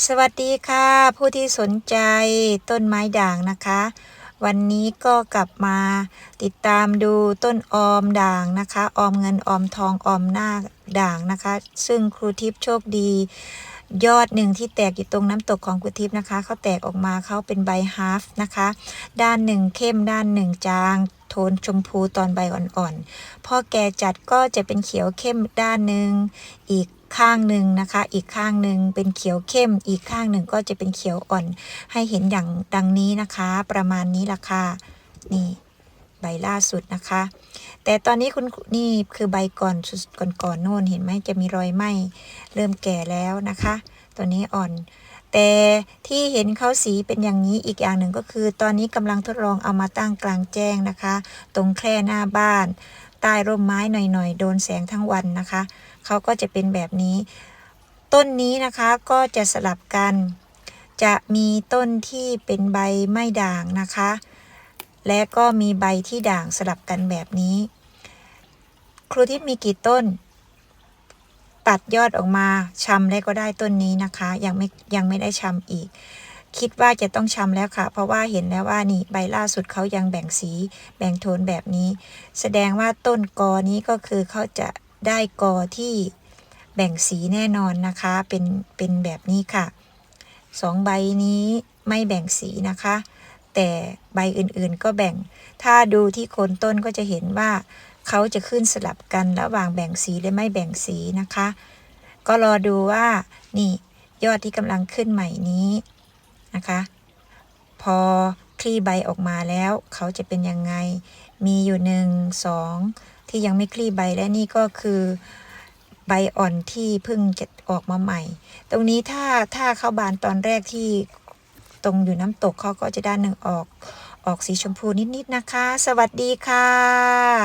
สวัสดีค่ะ ผู้ที่สนใจต้นไม้ด่างนะคะ วันนี้ก็กลับมาติดตามดูต้นออมด่างนะคะ ออมเงินออมทองออมหน้าด่างนะคะ ซึ่งครูทิพย์โชคดี ยอดหนึ่งที่แตกอยู่ตรงน้ำตกของครูทิพย์นะคะเขาแตกออกมาเขาเป็นใบฮาฟนะคะ ด้านหนึ่งเข้มด้านหนึ่งจางโทนชมพูตอนใบอ่อนๆพอแก่จัดก็จะเป็นเขียวเข้มด้านหนึ่งอีก ข้างหนึ่งนะคะ อีกข้างหนึ่งเป็นเขียวเข้ม อีกข้างหนึ่งก็จะเป็นเขียวอ่อน ให้เห็นอย่างดังนี้นะคะ ประมาณนี้ละค่ะนี่ใบล่าสุดนะคะ แต่ตอนนี้คุณนี่คือใบก่อนก่อนก่อนโน่นเห็นไหมจะมีรอยไหมเริ่มแก่แล้วนะคะ ตัวนี้อ่อน แต่ที่เห็นเขาสีเป็นอย่างนี้อีกอย่างหนึ่งก็คือ ตอนนี้กำลังทดลองเอามาตั้งกลางแจ้งนะคะ ตรงแคร่หน้าบ้าน ใต้ร่มไม้หน่อยๆ โดนแสงทั้งวันนะคะ เขาก็จะเป็นแบบนี้ ต้นนี้นะคะก็จะสลับกัน จะมีต้นที่เป็นใบไม่ด่างนะคะ และก็มีใบที่ด่างสลับกันแบบนี้ ครูทิพย์มีกี่ต้น ตัดยอดออกมาชำแล้ก็ได้ต้นนี้นะคะ ยังไม่ยังไม่ได้ชำอีก คิดว่าจะต้องชำแล้วค่ะ เพราะว่าเห็นแล้วว่านี่ใบล่าสุดเขายังแบ่งสีแบ่งโทนแบบนี้ แสดงว่าต้นกอนี้ก็คือเขาจะได้กอที่แบ่งสีแน่นอนนะคะ เป็นเป็นแบบนี้ค่ะสองใบนี้ไม่แบ่งสีนะคะ แต่ใบอื่นๆก็แบ่ง ถ้าดูที่โคนต้นก็จะเห็นว่าเขาจะขึ้นสลับกันระหว่างแบ่งสีและไม่แบ่งสีนะคะ ก็รอดูว่านี่ยอดที่กำลังขึ้นใหม่นี้ นะคะ พอคลี่ใบออกมาแล้ว เขาจะเป็นยังไง มีอยู่หนึ่งสองที่ยังไม่คลี่ใบและนี่ก็คือใบอ่อนที่เพิ่งจะออกมาใหม่ ตรงนี้ถ้าถ้าเข้าบานตอนแรกที่ตรงอยู่น้ำตกเขาก็จะด้านหนึ่งออกออกสีชมพูนิดๆนะคะ สวัสดีค่ะ